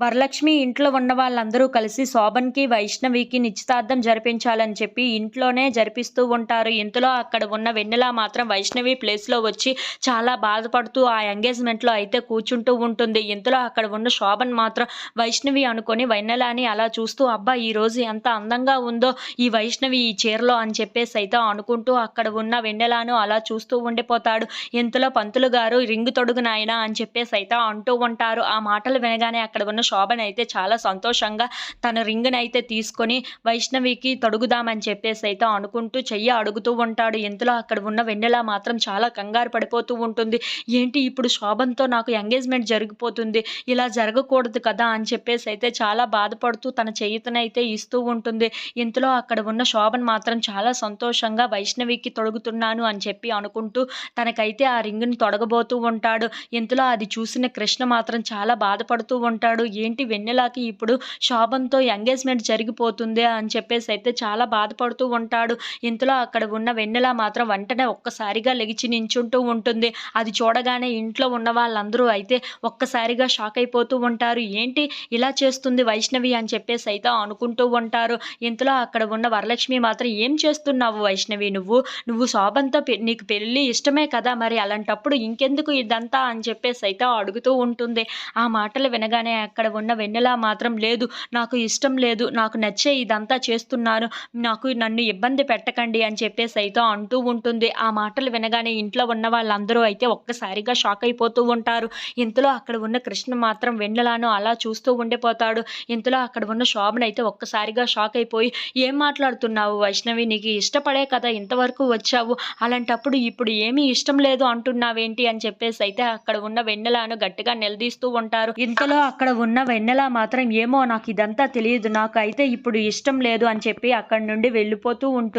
వరలక్ష్మి ఇంట్లో ఉన్న వాళ్ళందరూ కలిసి శోభన్కి వైష్ణవికి నిశ్చితార్థం జరిపించాలని చెప్పి ఇంట్లోనే జరిపిస్తూ ఉంటారు. ఇంతలో అక్కడ ఉన్న వెన్నెల మాత్రం వైష్ణవి ప్లేస్లో వచ్చి చాలా బాధపడుతూ ఆ ఎంగేజ్మెంట్లో అయితే కూర్చుంటూ ఉంటుంది. ఇంతలో అక్కడ ఉన్న శోభన్ మాత్రం వైష్ణవి అనుకొని వెన్నెలని అలా చూస్తూ అబ్బా ఈ రోజు ఎంత అందంగా ఉందో ఈ వైష్ణవి ఈ చీరలో అని చెప్పేసి అయితే అనుకుంటూ అక్కడ ఉన్న వెన్నెలను అలా చూస్తూ ఉండిపోతాడు. ఇంతలో పంతులు గారు రింగు తొడుగు నాయన అని చెప్పేసి అయితే అంటూ ఉంటారు. ఆ మాటలు వినగానే అక్కడ ఉన్న శోభన్ అయితే చాలా సంతోషంగా తన రింగ్ని అయితే తీసుకొని వైష్ణవికి తొడుగుదామని చెప్పేసి అయితే అనుకుంటూ చెయ్యి అడుగుతూ ఉంటాడు. ఇంతలో అక్కడ ఉన్న వెన్నెల మాత్రం చాలా కంగారు పడిపోతూ ఉంటుంది. ఏంటి ఇప్పుడు శోభన్తో నాకు ఎంగేజ్మెంట్ జరిగిపోతుంది? ఇలా జరగకూడదు కదా అని చెప్పేసి అయితే చాలా బాధపడుతూ తన చేయితనైతే ఇస్తూ ఉంటుంది. ఇంతలో అక్కడ ఉన్న శోభన్ మాత్రం చాలా సంతోషంగా వైష్ణవికి తొడుగుతున్నాను అని చెప్పి అనుకుంటూ తనకైతే ఆ రింగ్ని తొడగబోతూ ఉంటాడు. ఇంతలో అది చూసిన కృష్ణ మాత్రం చాలా బాధపడుతూ ఉంటాడు. ఏంటి వెన్నెలాకి ఇప్పుడు శోభంతో ఎంగేజ్మెంట్ జరిగిపోతుంది అని చెప్పేసి అయితే చాలా బాధపడుతూ ఉంటాడు. ఇంతలో అక్కడ ఉన్న వెన్నెల మాత్రం వెంటనే ఒక్కసారిగా లెగిచి నించుంటూ ఉంటుంది. అది చూడగానే ఇంట్లో ఉన్న వాళ్ళందరూ అయితే ఒక్కసారిగా షాక్ అయిపోతూ ఉంటారు. ఏంటి ఇలా చేస్తుంది వైష్ణవి అని చెప్పేసి అయితే అనుకుంటూ ఉంటారు. ఇంతలో అక్కడ ఉన్న వరలక్ష్మి మాత్రం ఏం చేస్తున్నావు వైష్ణవి నువ్వు? నువ్వు శోభంతో పె- నీకు పెళ్ళి ఇష్టమే కదా మరి అలాంటప్పుడు ఇంకెందుకు ఇదంతా అని చెప్పేసి అయితే అడుగుతూ ఉంటుంది. ఆ మాటలు వినగానే అక్కడ ఉన్న వెన్నెల మాత్రం లేదు. నాకు ఇష్టం లేదు. నాకు నచ్చే ఇదంతా చేస్తున్నాను నాకు నన్ను ఇబ్బంది పెట్టకండి అని చెప్పేసి అయితే అంటూ ఉంటుంది. ఆ మాటలు వినగానే ఇంట్లో ఉన్న వాళ్ళందరూ అయితే ఒక్కసారిగా షాక్ అయిపోతూ ఉంటారు. ఇంతలో అక్కడ ఉన్న కృష్ణ మాత్రం వెన్నెలను అలా చూస్తూ ఉండిపోతాడు. ఇంతలో అక్కడ ఉన్న శోభన అయితే ఒక్కసారిగా షాక్ అయిపోయి ఏం మాట్లాడుతున్నావు వైష్ణవి? నీకు ఇష్టపడే కదా ఇంతవరకు వచ్చావు. అలాంటప్పుడు ఇప్పుడు ఏమీ ఇష్టం లేదు అంటున్నావేంటి? అని చెప్పేసి అయితే అక్కడ ఉన్న వెన్నెలను గట్టిగా నిలదీస్తూ ఉంటారు. ఇంతలో అక్కడ ఉన్న వెన్నెల మాత్రం ఏమో నాకు ఇదంతా తెలియదు. నాకు అయితే ఇప్పుడు ఇష్టం లేదు అని చెప్పి అక్కడి నుండి వెళ్ళిపోతూ ఉంటుంది